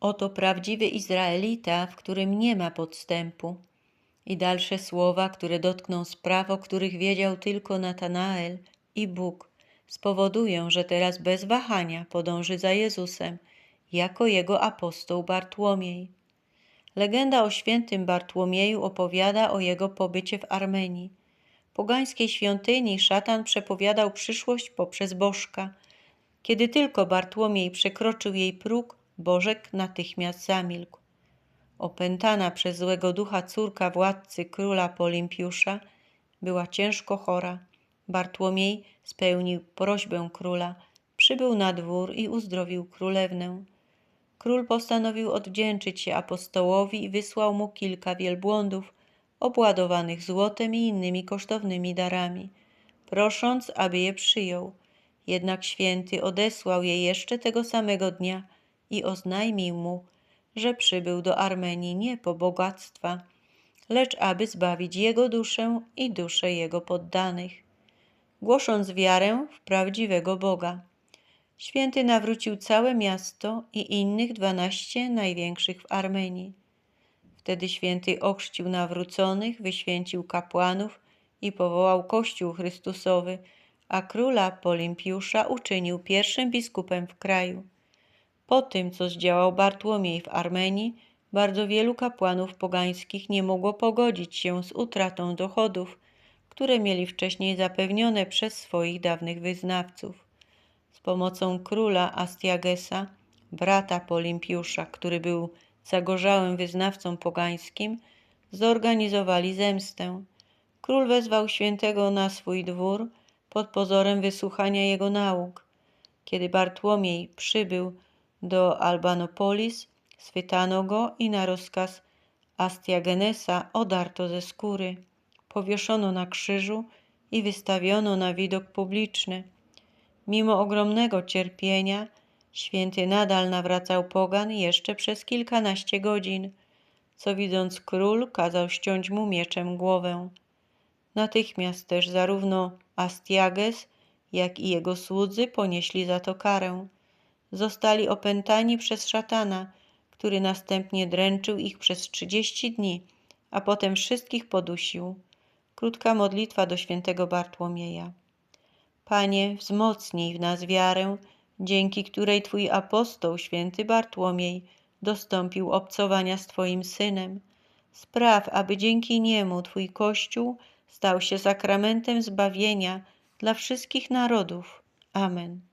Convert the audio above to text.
Oto prawdziwy Izraelita, w którym nie ma podstępu. I dalsze słowa, które dotkną spraw, o których wiedział tylko Natanael i Bóg, spowodują, że teraz bez wahania podąży za Jezusem, jako jego apostoł Bartłomiej. Legenda o świętym Bartłomieju opowiada o jego pobycie w Armenii. Pogańskiej świątyni szatan przepowiadał przyszłość poprzez bożka. Kiedy tylko Bartłomiej przekroczył jej próg, Bożek natychmiast zamilkł. Opętana przez złego ducha córka władcy króla Polimpiusza była ciężko chora. Bartłomiej spełnił prośbę króla, przybył na dwór i uzdrowił królewnę. Król postanowił odwdzięczyć się apostołowi i wysłał mu kilka wielbłądów obładowanych złotem i innymi kosztownymi darami, prosząc, aby je przyjął. Jednak święty odesłał je jeszcze tego samego dnia i oznajmił mu, że przybył do Armenii nie po bogactwa, lecz aby zbawić jego duszę i duszę jego poddanych, głosząc wiarę w prawdziwego Boga. Święty nawrócił całe miasto i innych dwanaście największych w Armenii. Wtedy święty ochrzcił nawróconych, wyświęcił kapłanów i powołał Kościół Chrystusowy, a króla Polimpiusza uczynił pierwszym biskupem w kraju. Po tym, co zdziałał Bartłomiej w Armenii, bardzo wielu kapłanów pogańskich nie mogło pogodzić się z utratą dochodów, które mieli wcześniej zapewnione przez swoich dawnych wyznawców. Z pomocą króla Astiagesa, brata Polimpiusza, który był zagorzałym wyznawcą pogańskim, zorganizowali zemstę. Król wezwał świętego na swój dwór pod pozorem wysłuchania jego nauk. Kiedy Bartłomiej przybył do Albanopolis, schwytano go i na rozkaz Astiagenesa odarto ze skóry, powieszono na krzyżu i wystawiono na widok publiczny. Mimo ogromnego cierpienia, święty nadal nawracał pogan jeszcze przez kilkanaście godzin, co widząc król kazał ściąć mu mieczem głowę. Natychmiast też zarówno Astiages, jak i jego słudzy ponieśli za to karę. Zostali opętani przez szatana, który następnie dręczył ich przez trzydzieści dni, a potem wszystkich podusił. Krótka modlitwa do świętego Bartłomieja. Panie, wzmocnij w nas wiarę, dzięki której Twój apostoł, święty Bartłomiej, dostąpił obcowania z Twoim Synem. Spraw, aby dzięki niemu Twój Kościół stał się sakramentem zbawienia dla wszystkich narodów. Amen.